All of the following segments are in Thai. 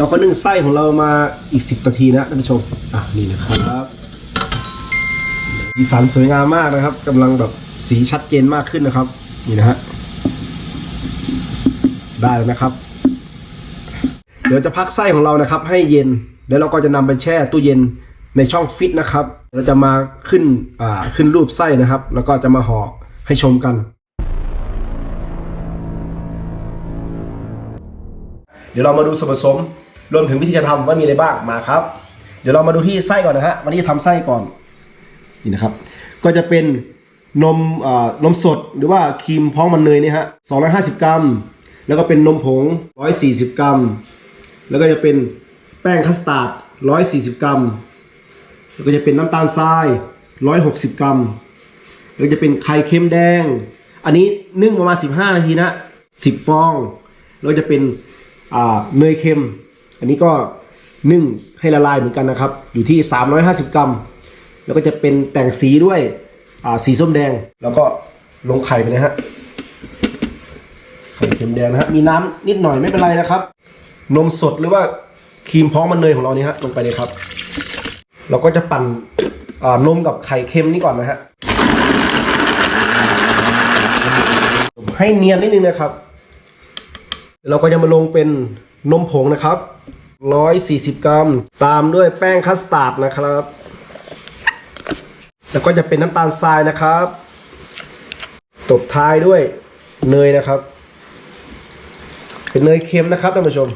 เราก็นึ่งไส้ของเรามาอีกสิบนาทีนะท่านผู้ชม อะนี่นะครับสีสันสวยงามมากนะครับกำลังแบบสีชัดเจนมากขึ้นนะครับ นี่นะฮะได้แล้วนะครับ เดี๋ยวจะพักไส้ของเรานะครับ ให้เย็นแล้วเราก็จะนำไปแช่ตู้เย็นในช่องฟิตนะครับ เราจะมาขึ้นอ่าขึ้นรูปไส้นะครับ แล้วก็จะมาห่อให้ชมกัน เดี๋ยวเรามาดูส่วนผสม รวมถึงวิธีการทำว่ามีอะไรบ้างมาครับ เดี๋ยวเรามาดูที่ไส้ก่อนนะฮะวันนี้ทำไส้ก่อนนี่นะครับ ก็จะเป็นนมอ่านมสดหรือว่าครีมพร้องมันเนยนี่ฮะ250กรัม แล้วก็เป็นนมผง140กรัม แล้วก็จะเป็นแป้งคัสตาร์ด140กรัม แล้วก็จะเป็นน้ำตาลทราย160กรัม แล้วจะเป็นไข่เค็มแดง อันนี้นึ่งประมาณ15นาทีนะ10ฟอง แล้วจะเป็นอ่าเนยเค็ม อันนี้ก็นึ่งให้ละลายเหมือนกันนะครับ อยู่ที่ 350 กรัม แล้วก็จะเป็นแต่งสีด้วยสีส้มแดง แล้วก็ลงไข่ไปเลยฮะไข่เค็มแดงนะฮะมีน้ำนิดหน่อยไม่เป็นไรนะครับ นมสดหรือว่าครีมพร้อมมันเนยของเรานี่ฮะลงไปเลยครับ เราก็จะปั่นนมกับไข่เค็มนี่ก่อนนะฮะให้เนียนนิดนึงนะครับ เราก็จะมาลงเป็นนมผงนะครับ 140 กรัม ตามด้วยแป้งคัสตาร์ดนะครับ แล้วก็จะเป็นน้ำตาลทรายนะครับ ตบท้ายด้วยเนยนะครับ เป็นเนยเค็มนะครับท่านผู้ชม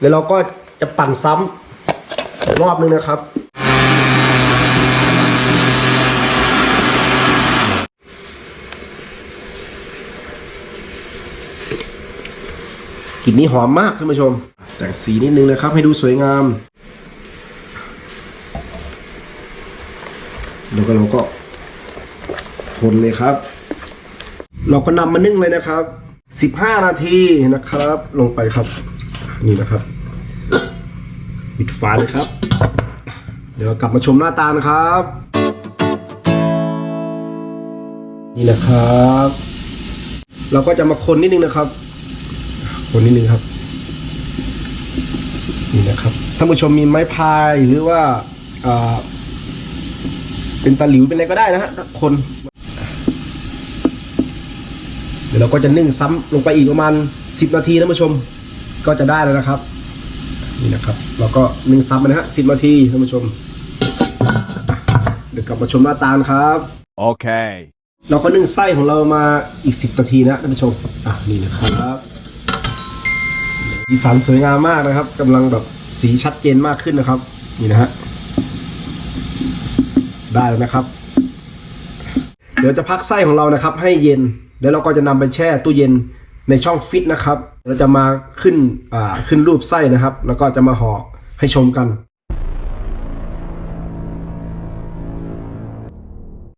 แล้วเราก็จะปั่นซ้ำรอบนึงนะครับ กลิ่นนี้หอมมากท่านผู้ชม แต่งสีนิดนึงนะครับ ให้ดูสวยงาม แล้วก็เราก็คนเลยครับ เราก็นำมานึ่งเลยนะครับ 15 นาทีนะครับ ลงไปครับ นี่นะครับปิดฝาเลยครับ เดี๋ยวกลับมาชมหน้าตานะครับ นี่นะครับ เราก็จะมาคนนิดนึงนะครับ คนนิดนึงครับ นี่นะครับท่านผู้ชมมีไม้พายหรือว่าอ่าเป็นตะหลิวเป็นอะไรก็ได้นะฮะคน เดี๋ยวเราก็จะนึ่งซ้ำลงไปอีกประมาณสิบนาทีท่านผู้ชมก็จะได้แล้วนะครับ นี่นะครับ เราก็นึ่งซ้ำไปนะฮะสิบนาทีท่านผู้ชมเดี๋ยวกลับมาชมหน้าตาครับ Okay. เราก็นึ่งไส้ของเรามาอีกสิบนาทีนะท่านผู้ชมอะนี่นะครับ สีสันสวยงามมากนะครับกำลังแบบสีชัดเจนมากขึ้นนะครับ นี่นะฮะได้แล้วนะครับ เดี๋ยวจะพักไส้ของเรานะครับ ให้เย็นแล้วเราก็จะนำไปแช่ตู้เย็นในช่องฟิตนะครับ เราจะมาขึ้นอ่าขึ้นรูปไส้นะครับ แล้วก็จะมาห่อให้ชมกัน